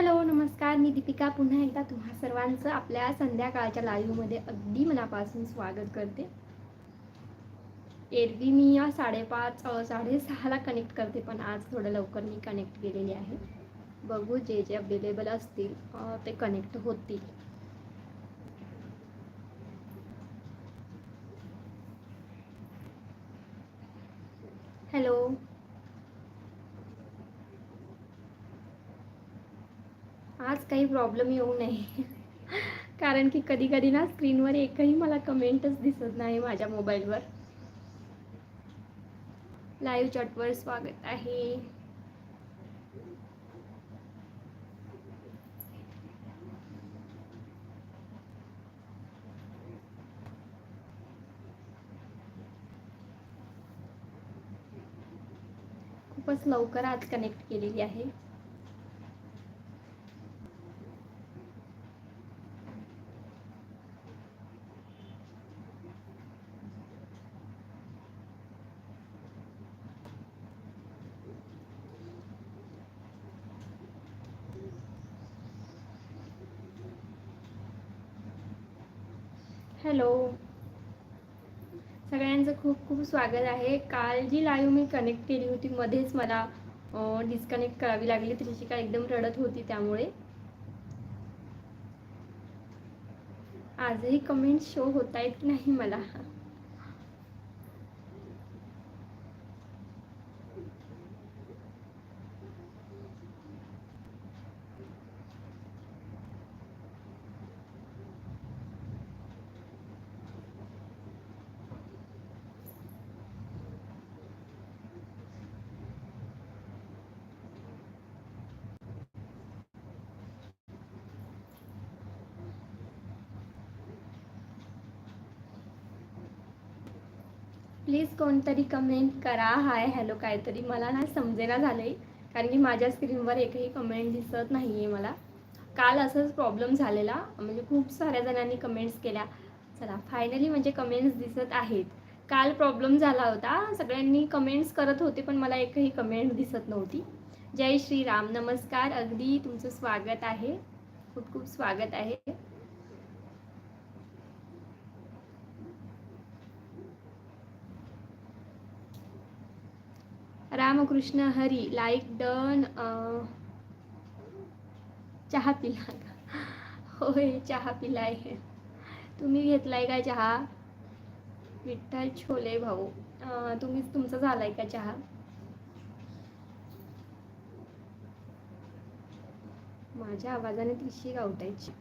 Hello नमस्कार. मी दीपिका. पुन्हा एकदा तुम्हा सर्वांचं आपल्या संध्याकाळच्या लाईव्हमध्ये अगदी मनापासून स्वागत करते. एरवी मी या साडेपाच साडेसहाला कनेक्ट करते पण आज थोडं लवकर मी कनेक्ट केलेली आहे. बघू जे जे अवेलेबल असतील ते कनेक्ट होतील. हॅलो आज काही प्रॉब्लेम येऊ नये. कारण की कधी कधी ना स्क्रीनवर एकही मला कमेंटच दिसत नाही माझ्या मोबाईलवर लाईव्ह चॅटवर स्वागत आहे. खूपच लवकर आज कनेक्ट केलेली आहे. हॅलो. सगळ्यांचं खूप खूप स्वागत आहे. काल जी लाईव्ह मी कनेक्ट केली होती मध्येच मला डिस्कनेक्ट करावी लागली. त्रिशिका एकदम रडत होती त्यामुळे. आजही कमेंट शो होत आहेत की नाही मला? प्लीज कोणतरी कमेंट करा. हाय हॅलो काहीतरी. मला ना समजेना झालं आहे कारण की माझ्या स्क्रीनवर एकही कमेंट दिसत नाही आहे मला. काल असंच प्रॉब्लेम झालेला. म्हणजे खूप साऱ्या जणांनी कमेंट्स केल्या. चला फायनली म्हणजे कमेंट्स दिसत आहेत. काल प्रॉब्लेम झाला होता. सगळ्यांनी कमेंट्स करत होते पण मला एकही कमेंट दिसत नव्हती. जय श्रीराम. नमस्कार. अगदी तुमचं स्वागत आहे. खूप खूप स्वागत आहे. रामकृष्ण हरी लाईक डन चहा पिला. होय चहा पिलाय. तुम्ही घेतलाय का चहा? विठ्ठल छोले भाऊ. तुम्ही तुमचा झालाय का चहा? माझ्या आवाजाने तिशी गावटायची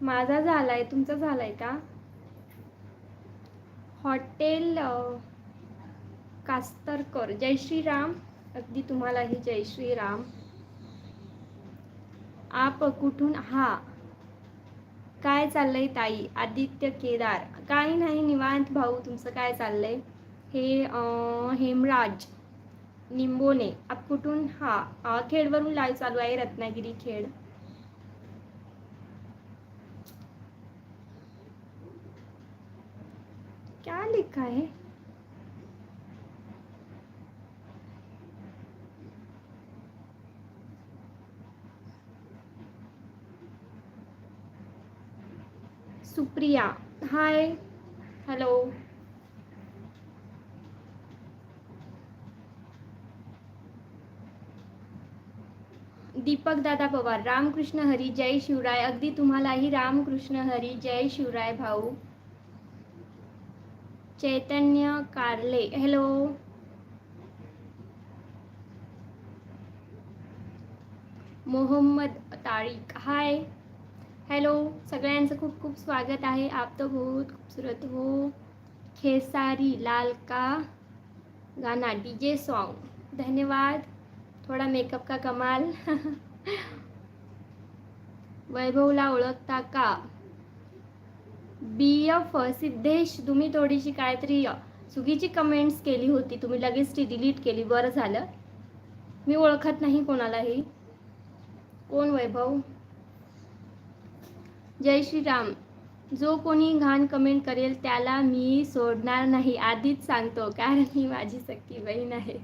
माझा झाला आहे तुमचा आहे का? हॉटेल कास्तरकर जय श्रीराम. अगदी तुम्हालाही जय श्रीराम. आप कुठून? हा. काय चाललंय ताई? आदित्य केदार. काही नाही निवांत भाऊ. तुमचं काय चाललंय? हे हेमराज निंबोने. आप कुठून? हा. खेडवरून लाईव्ह चालू आहे रत्नागिरी खेड. क्या लिखा है? सुप्रिया हाय हॅलो दीपक दादा पवार रामकृष्ण हरी जय शिवराय. अगदी तुम्हालाही रामकृष्ण हरी जय शिवराय भाऊ. Chaitanya Karle. Hello Mohammad Tariq. Hi hello सगळ्यांचं खूप खूप स्वागत आहे. आप तो बहुत खूबसूरत हो. खेसारी लाल का गाना डीजे सॉन्ग धन्यवाद. थोडा मेकअप का कमाल. वैभवला ओळखता का? B F Siddhesh. तुम्ही थोडीशी काहीतरी चुकीची कमेंट्स केली होती. तुम्ही लगेच ती डिलीट केली. बरं झालं. मी ओळखत नाही कोणालाही. कोण वैभव? जय श्रीराम. जो कोणी घाण कमेंट करेल त्याला मी सोडणार नाही. आधीच सांगतो कारण ही माझी सक्की बहीण आहे.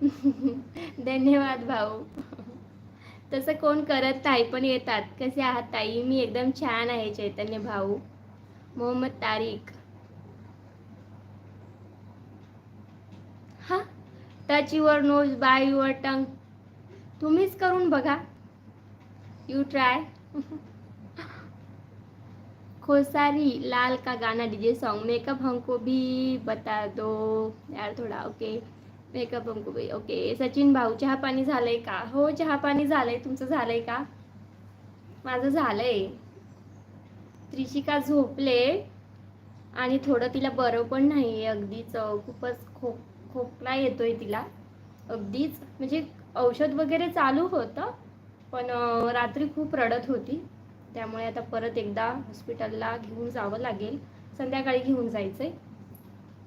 धन्यवाद भाऊ. तसं कोण करत नाही पण येतात. कसे आहात ताई? मी एकदम छान आहे चैतन्य भाऊ. मोहम्मद तारीख. हा? Touch your nose by your tongue. तुम्हीच करून बघा. यू ट्राय खोसारी लाल का गाना डीजे सॉन्ग मेकअप हमको भी बता दो. यार थोडा ओके मेकअप अंकुबाई ओके. सचिन भाऊ चहा पाणी झालंय का? हो चहा पाणी झालंय. तुमचं झालंय का? माझं झालंय. त्रिशिका झोपले आणि थोडं तिला बरं पण नाही आहे अगदीच. खूपच खोक खोकला येतोय तिला. अगदीच. म्हणजे औषध वगैरे चालू होतं पण रात्री खूप रडत होती. त्यामुळे आता परत एकदा हॉस्पिटलला घेऊन जावं लागेल. संध्याकाळी घेऊन जायचं आहे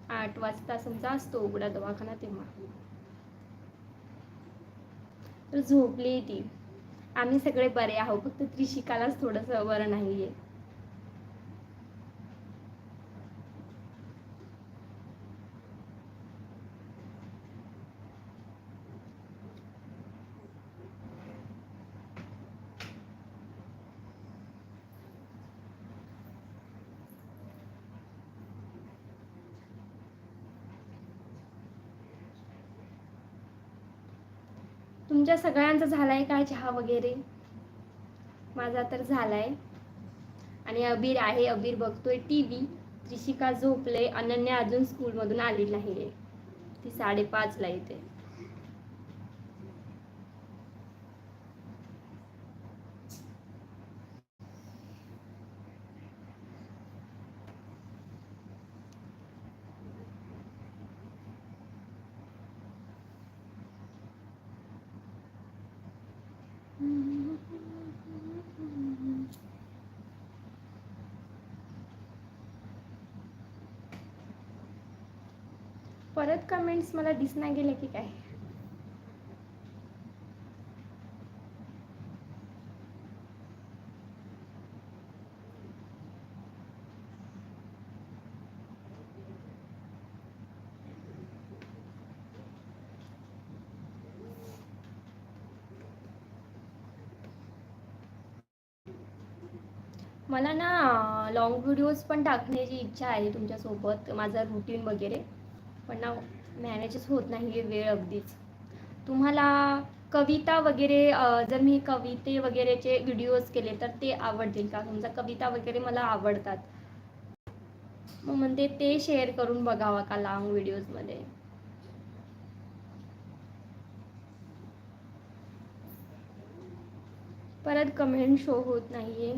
आठ वाजता समजा असतो उघडा दवाखाना तेव्हा. तर झोपली ती. आम्ही सगळे बरे आहोत फक्त त्रिशिकालाच थोडंसं बरं नाहीये. तुमच्या सगळ्यांचा झालाय काय चहा वगैरे? माझा तर झालाय. आणि अबीर आहे अबीर बघतोय टी व्ही त्रिशिका झोपले अनन्या अजून स्कूलमधून आली नाही ती साडेपाचला येते. परत कमेंट्स मला दिसना गेले की काय? मला ना लॉंग व्हिडिओज पण टाकण्याची इच्छा आहे तुमच्यासोबत माझा रुटीन वगैरे. ना मॅनेजच होत नाही आहे वेळ अगदीच. तुम्हाला कविता वगैरे जर मी कविते वगैरेचे व्हिडिओज केले तर ते आवडतील का? समजा कविता वगैरे मला आवडतात. मग म्हणते ते शेअर करून बघावा का लॉंग व्हिडिओजमध्ये परत कमेंट शो होत नाहीये.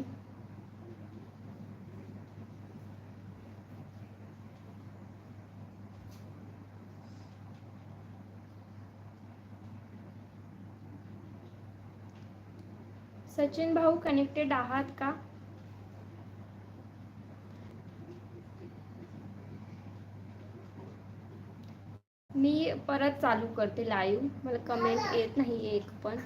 सचिन भाऊ कनेक्टेड आहात का? मी परत चालू करते लाईव्ह मला कमेंट येत नाही एक पण.